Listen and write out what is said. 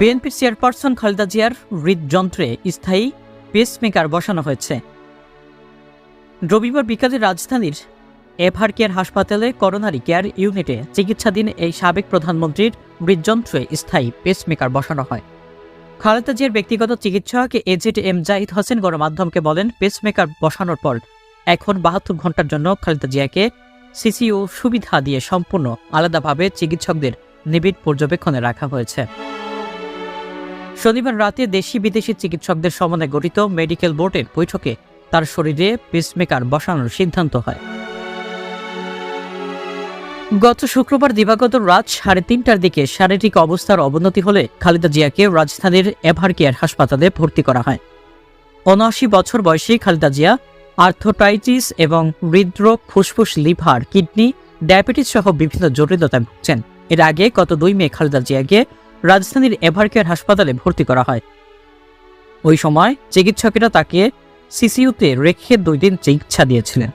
বিএনপির চেয়ারপারসন খালেদা জিয়ার হৃদযন্ত্রে স্থায়ী পেসমেকার বসানো হয়েছে। রবিবার বিকালে রাজধানীর এভার কেয়ার হাসপাতালে করোনারি কেয়ার ইউনিটে চিকিৎসাধীন এই সাবেক প্রধানমন্ত্রীর হৃদযন্ত্রে স্থায়ী পেসমেকার বসানো হয়। খালেদা জিয়ার ব্যক্তিগত চিকিৎসক এজেড এম জাহিদ হোসেন গণমাধ্যমকে বলেন পেসমেকার বসানোর পর এখন বাহাত্তর ঘণ্টার জন্য খালেদা জিয়াকে সিসিও সুবিধা দিয়ে সম্পূর্ণ আলাদাভাবে চিকিৎসকদের নিবিড় পর্যবেক্ষণে রাখা হয়েছে। শনিবার রাতে দেশি বিদেশি চিকিৎসকদের সমন্বয়ে গঠিত মেডিকেল বোর্ডের বৈঠকে তার শরীরে পেসমেকার বসানোর সিদ্ধান্ত হয়। গত শুক্রবার দিবাগত রাত সাড়ে তিনটার দিকে শারীরিক অবস্থার অবনতি হলে খালেদা জিয়াকে রাজধানীর এভারকেয়ার হাসপাতালে ভর্তি করা হয়। উনআশি বছর বয়সী খালেদা জিয়া আর্থোটাইটিস এবং হৃদরোগ, ফুসফুস, লিভার, কিডনি ডায়াবেটিস সহ বিভিন্ন জটিলতায় ভুগছেন। এর আগে গত দুই মে খালেদা জিয়াকে রাজধানীর এভারকেয়ার হাসপাতালে ভর্তি করা হয়। ওই সময় চিকিৎসকেরা তাকে সিসিইউতে রেখে দুই দিন চিকিৎসা দিয়েছিলেন।